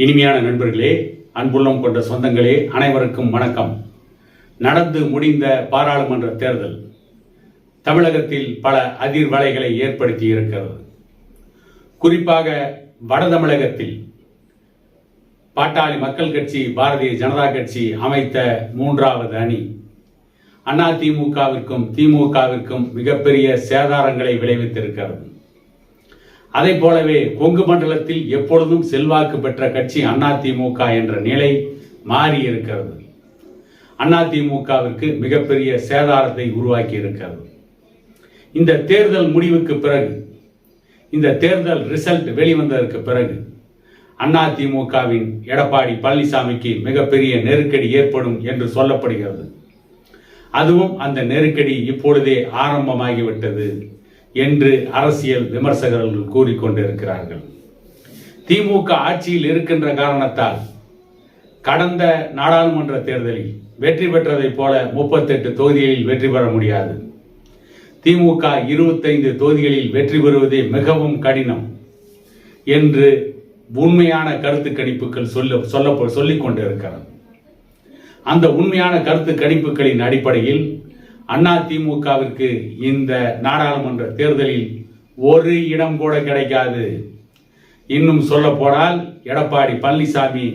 இனிமையான நண்பர்களே அன்புள்ளம் கொண்ட சொந்தங்களே அனைவருக்கும் வணக்கம். நடந்து முடிந்த பாராளுமன்ற தேர்தல் தமிழகத்தில் பல அதிர்வலைகளை ஏற்படுத்தி இருக்கிறது. குறிப்பாக வட தமிழகத்தில் பாட்டாளி மக்கள் கட்சி பாரதிய ஜனதா கட்சி அமைத்த மூன்றாவது அணி. அதிமுகவிற்கும் திமுகவிற்கும் மிகப்பெரிய சேதாரங்களை விளைவித்திருக்கிறது. அதை போலவே கொங்கு மண்டலத்தில் எப்பொழுதும் செல்வாக்கு பெற்ற கட்சி அதிமுக என்ற நிலை மாறி இருக்கிறது. அதிமுகவிற்கு மிகப்பெரிய சேதாரத்தை உருவாக்கி இருக்கிறது. இந்த தேர்தல் முடிவுக்கு பிறகு இந்த தேர்தல் ரிசல்ட் வெளிவந்ததற்கு பிறகு அதிமுகவின் எடப்பாடி பழனிசாமிக்கு மிகப்பெரிய நெருக்கடி ஏற்படும் என்று சொல்லப்படுகிறது. அதுவும் அந்த நெருக்கடி இப்பொழுதே ஆரம்பமாகிவிட்டது. என்று அரசியல் விமர்சகர்கள் கூறிக்கொண்டிருக்கிறார்கள். திமுக ஆட்சியில் இருக்கின்ற காரணத்தால் கடந்த நாடாளுமன்ற தேர்தலில் வெற்றி பெற்றதைப் போல முப்பத்தெட்டு தொகுதிகளில் வெற்றி பெற முடியாது. திமுக இருபத்தைந்து தொகுதிகளில் வெற்றி பெறுவதே மிகவும் கடினம் என்று உண்மையான கருத்து கணிப்புகள் சொல்ல சொல்ல சொல்லிக் கொண்டிருக்கிறது அந்த உண்மையான கருத்து கணிப்புகளின் அடிப்படையில் அண்ணா திமுகவிற்கு இந்த நாடாளுமன்ற தேர்தலில் ஒரு இடம் கூட கிடைக்காது. இன்னும் சொல்ல போனால் எடப்பாடி பழனிசாமி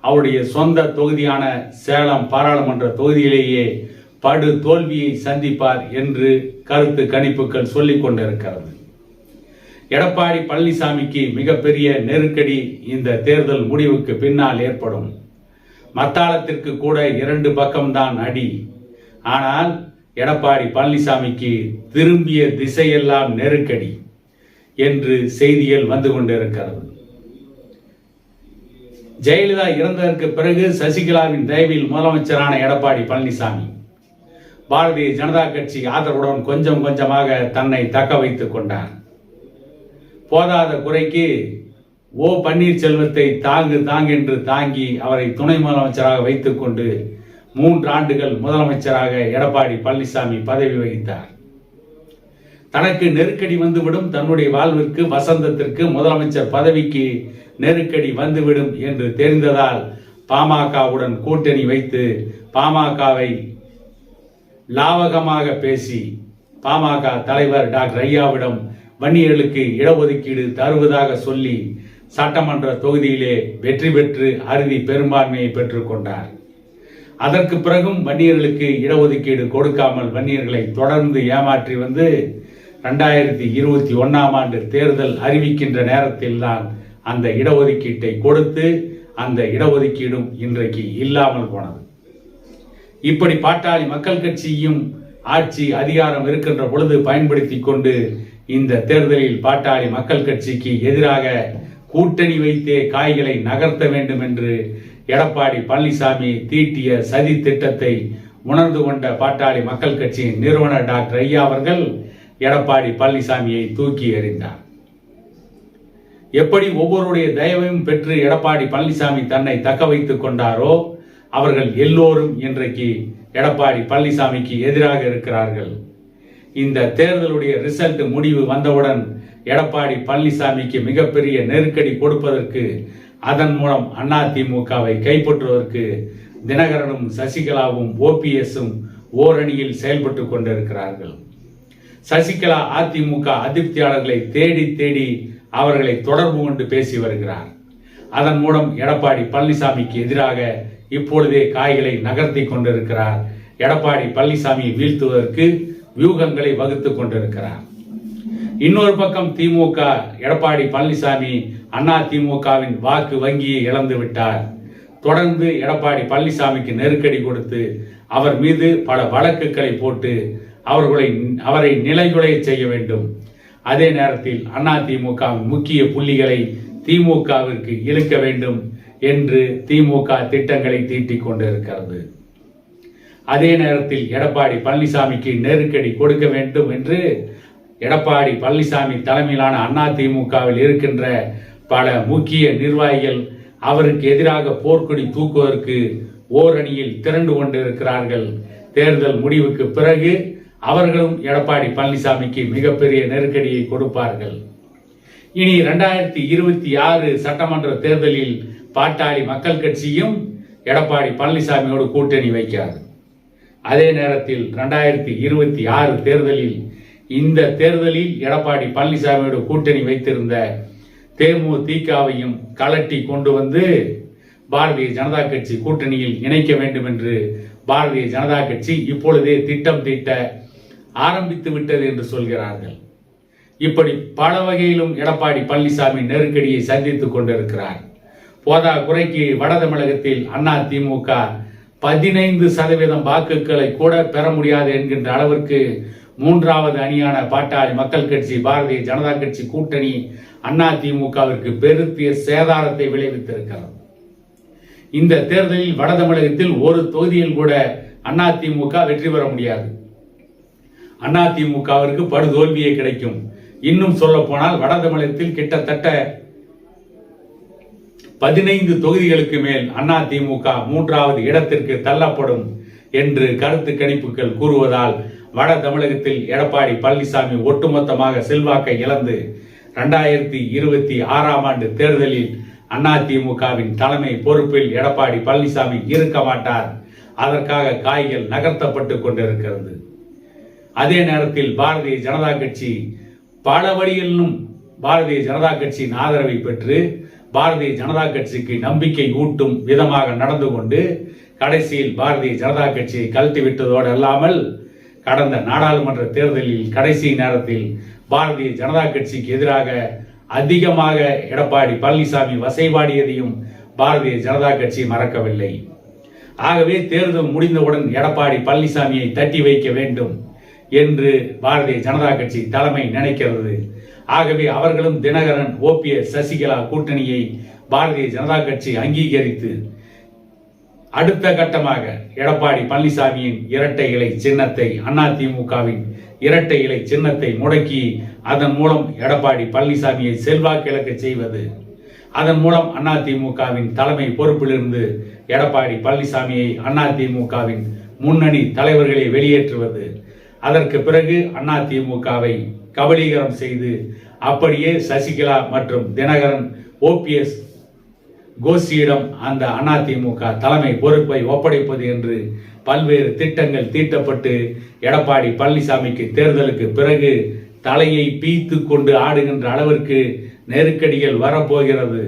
அவருடைய சொந்த தொகுதியான சேலம் பாராளுமன்ற தொகுதியிலேயே படு தோல்வியை சந்திப்பார் என்று கருத்து கணிப்புகள் சொல்லிக் கொண்டிருக்கிறது. எடப்பாடி பழனிசாமிக்கு மிகப்பெரிய நெருக்கடி இந்த தேர்தல் முடிவுக்கு பின்னால் ஏற்படும். மத்தாளத்திற்கு கூட இரண்டு பக்கம்தான் அடி. ஆனால் எடப்பாடி பழனிசாமிக்கு திரும்பிய திசையெல்லாம் நெருக்கடி என்று செய்திகள் வந்து கொண்டிருக்கிறது. ஜெயலலிதா இறந்ததற்கு பிறகு சசிகலாவின் தயவில் முதலமைச்சரான எடப்பாடி பழனிசாமி பாரதிய ஜனதா கட்சி ஆதரவுடன் கொஞ்சம் கொஞ்சமாக தன்னை தக்க வைத்துக் கொண்டார். போதாத குறைக்கு ஓ பன்னீர்செல்வத்தை தாங்கு தாங்கென்று தாங்கி அவரை துணை முதலமைச்சராக வைத்துக்கொண்டு மூன்று ஆண்டுகள் முதலமைச்சராக எடப்பாடி பழனிசாமி பதவி வகித்தார். தனக்கு நெருக்கடி வந்துவிடும் தன்னுடைய வாழ்விற்கு வசந்தத்திற்கு முதலமைச்சர் பதவிக்கு நெருக்கடி வந்துவிடும் என்று தெரிந்ததால் பாமகவுடன் கூட்டணி வைத்து பாமகவை லாவகமாக பேசி பாமக தலைவர் டாக்டர் ஐயாவிடம் வன்னியர்களுக்கு இடஒதுக்கீடு தருவதாக சொல்லி சட்டமன்ற தொகுதியிலே வெற்றி பெற்று அறுதி பெரும்பான்மையை பெற்றுக்கொண்டார். அதற்கு பிறகும் வன்னியர்களுக்கு இடஒதுக்கீடு கொடுக்காமல் வன்னியர்களை தொடர்ந்து ஏமாற்றி வந்து ரெண்டாயிரத்தி இருபத்தி ஒன்றாம் ஆண்டு தேர்தல் அறிவிக்கின்ற நேரத்தில் தான் அந்த இடஒதுக்கீட்டை கொடுத்து அந்த இடஒதுக்கீடும் இன்றைக்கு இல்லாமல் போனது. இப்படி பாட்டாளி மக்கள் கட்சியும் ஆட்சி அதிகாரம் இருக்கின்ற பொழுது பயன்படுத்தி கொண்டு இந்த தேர்தலில் பாட்டாளி மக்கள் கட்சிக்கு எதிராக கூட்டணி வைத்தே காய்களை நகர்த்த வேண்டும் என்று எடப்பாடி பழனிசாமி தீட்டிய சதி திட்டத்தை உணர்ந்து கொண்ட பாட்டாளி மக்கள் கட்சியின் நிறுவனர் டாக்டர் ஐயா அவர்கள் எடப்பாடி பழனிசாமியை தூக்கி எறிந்தார். எப்படி ஒவ்வொருடைய தயவையும் பெற்று எடப்பாடி பழனிசாமி தன்னை தக்க வைத்துக் கொண்டாரோ அவர்கள் எல்லோரும் இன்றைக்கு எடப்பாடி பழனிசாமிக்கு எதிராக இருக்கிறார்கள். இந்த தேர்தலுடைய ரிசல்ட் முடிவு வந்தவுடன் எடப்பாடி பழனிசாமிக்கு மிகப்பெரிய நெருக்கடி கொடுப்பதற்கு அதன் மூலம் அதிமுகவை கைப்பற்றுவதற்கு தினகரனும் சசிகலாவும் ஓபிஎஸும் ஓரணியில் செயல்பட்டு கொண்டிருக்கிறார்கள். சசிகலா அதிமுக அதிருப்தியாளர்களை தேடி தேடி அவர்களை தொடர்பு கொண்டு பேசி வருகிறார். அதன் மூலம் எடப்பாடி பழனிசாமிக்கு எதிராக இப்பொழுதே காய்களை நகர்த்தி கொண்டிருக்கிறார். எடப்பாடி பழனிசாமியை வீழ்த்துவதற்கு வியூகங்களை வகுத்துக் கொண்டிருக்கிறார். இன்னொரு பக்கம் திமுக எடப்பாடி பழனிசாமி அண்ணா திமுகவின் வாக்கு வங்கியை இழந்து விட்டார். தொடர்ந்து எடப்பாடி பழனிசாமிக்கு நெருக்கடி கொடுத்து அவர் மீது பல வழக்குகளை போட்டு அவர்களை அவரை நிலைகுலைய செய்ய வேண்டும். அதே நேரத்தில் அண்ணா திமுகவின் முக்கிய புள்ளிகளை திமுகவிற்கு இழுக்க வேண்டும் என்று திமுக திட்டங்களை தீட்டிக் கொண்டிருக்கிறது. அதே நேரத்தில் எடப்பாடி பழனிசாமிக்கு நெருக்கடி கொடுக்க வேண்டும் என்று எடப்பாடி பழனிசாமி தலைமையிலான அண்ணா திமுகவில் இருக்கின்ற பல முக்கிய நிர்வாகிகள் அவருக்கு எதிராக போர்க்கொடி தூக்குவதற்கு ஓரணியில் திரண்டு கொண்டிருக்கிறார்கள். தேர்தல் முடிவுக்கு பிறகு அவர்களும் எடப்பாடி பழனிசாமிக்கு மிகப்பெரிய நெருக்கடியை கொடுப்பார்கள். இனி இரண்டாயிரத்தி இருபத்தி ஆறு சட்டமன்ற தேர்தலில் பாட்டாளி மக்கள் கட்சியும் எடப்பாடி பழனிசாமியோடு கூட்டணி வைக்காது அதே நேரத்தில் ரெண்டாயிரத்தி இருபத்தி ஆறு தேர்தலில் இந்த தேர்தலில் எடப்பாடி பழனிசாமியோட கூட்டணி வைத்திருந்த தேமுதிகவையும் கலட்டி கொண்டு வந்து பாரதிய ஜனதா கட்சி கூட்டணியில் இணைக்க வேண்டும் என்று பாரதிய ஜனதா கட்சி இப்பொழுதே திட்டம் தீட்ட ஆரம்பித்து விட்டது என்று சொல்கிறார்கள். இப்படி பல வகையிலும் எடப்பாடி பழனிசாமி நெருக்கடியை சந்தித்துக் கொண்டிருக்கிறார். போதா குறைக்கு வட தமிழகத்தில் அண்ணா திமுக பதினைந்து சதவீதம் வாக்குகளை கூட பெற முடியாது என்கின்ற அளவிற்கு மூன்றாவது அணியான பாட்டாளி மக்கள் கட்சி பாரதிய ஜனதா கட்சி கூட்டணி அண்ணா திமுகவிற்கு பெருத்திய சேதாரத்தை விளைவித்திருக்கிறது. இந்த தேர்தலில் வட தமிழகத்தில் ஒரு தொகுதியில் கூட அண்ணா திமுக வெற்றி பெற முடியாது. அண்ணா திமுகவிற்கு படுதோல்வியே கிடைக்கும். இன்னும் சொல்ல போனால் வட தமிழகத்தில் கிட்டத்தட்ட பதினைந்து தொகுதிகளுக்கு மேல் அண்ணா திமுக மூன்றாவது இடத்திற்கு தள்ளப்படும் என்று கருத்து கணிப்புகள் கூறுவதால் வட தமிழகத்தில் எடப்பாடி பழனிசாமி ஒட்டுமொத்தமாக செல்வாக்கை இழந்து ரெண்டாயிரத்தி இருபத்தி ஆறாம் ஆண்டு தேர்தலில் அதிமுகவின் தலைமை பொறுப்பில் எடப்பாடி பழனிசாமி இருக்க மாட்டார். அதற்காக காய்கள் நகர்த்தப்பட்டு கொண்டிருக்கிறது. அதே நேரத்தில் பாரதிய ஜனதா கட்சி பல வழிகளிலும் பாரதிய ஜனதா கட்சியின் ஆதரவை பெற்று பாரதிய ஜனதா கட்சிக்கு நம்பிக்கை ஊட்டும் விதமாக நடந்து கொண்டு கடைசியில் பாரதிய ஜனதா கட்சியை கழட்டி விட்டதோடு அல்லாமல் கடந்த நாடாளுமன்ற தேர்தலில் கடைசி நேரத்தில் பாரதிய ஜனதா கட்சிக்கு எதிராக அதிகமாக எடப்பாடி பழனிசாமி வசைபாடியதையும் பாரதிய ஜனதா கட்சி மறக்கவில்லை. ஆகவே தேர்தல் முடிந்தவுடன் எடப்பாடி பழனிசாமியை தட்டி வைக்க வேண்டும் என்று பாரதிய ஜனதா கட்சி தலைமை நினைக்கிறது. ஆகவே அவர்களும் தினகரன் ஓபிஎஸ் சசிகலா கூட்டணியை பாரதிய ஜனதா கட்சி அங்கீகரித்து அடுத்த கட்டமாக எடப்பாடி பழனிசாமியின் இரட்டை இலை சின்னத்தை அதிமுகவின் இரட்டை இலை சின்னத்தை முடக்கி அதன் மூலம் எடப்பாடி பழனிசாமியை செல்வாக்கிழக்க செய்வது அதன் மூலம் அதிமுகவின் தலைமை பொறுப்பிலிருந்து எடப்பாடி பழனிசாமியை அதிமுகவின் முன்னணி தலைவர்களை வெளியேற்றுவது அதற்கு பிறகு அதிமுகவை கபலீகரம் செய்து அப்படியே சசிகலா மற்றும் தினகரன் ஓபிஎஸ் கோஷியிடம் அந்த அதிமுக தலைமை பொறுப்பை ஒப்படைப்பது என்று பல்வேறு திட்டங்கள் தீட்டப்பட்டு எடப்பாடி பழனிசாமிக்கு தேர்தலுக்கு பிறகு தலையை பீத்து கொண்டு ஆடுகின்ற அளவிற்கு நெருக்கடிகள் வரப்போகிறது.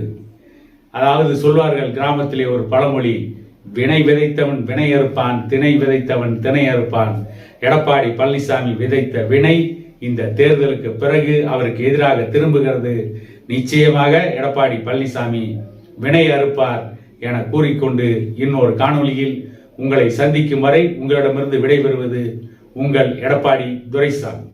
அதாவது சொல்வார்கள் கிராமத்திலே ஒரு பழமொழி வினை விதைத்தவன் வினை அறுப்பான் திணை விதைத்தவன் திணை அறுப்பான். எடப்பாடி பழனிசாமி விதைத்த வினை இந்த தேர்தலுக்கு பிறகு அவருக்கு எதிராக திரும்புகிறது. நிச்சயமாக எடப்பாடி பழனிசாமி வினை அறுப்பார் என கூறிக்கொண்டு இன்னொரு காணொலியில் உங்களை சந்திக்கும் வரை உங்களிடமிருந்து விடைபெறுவது உங்கள் எடப்பாடி துரைசாமி.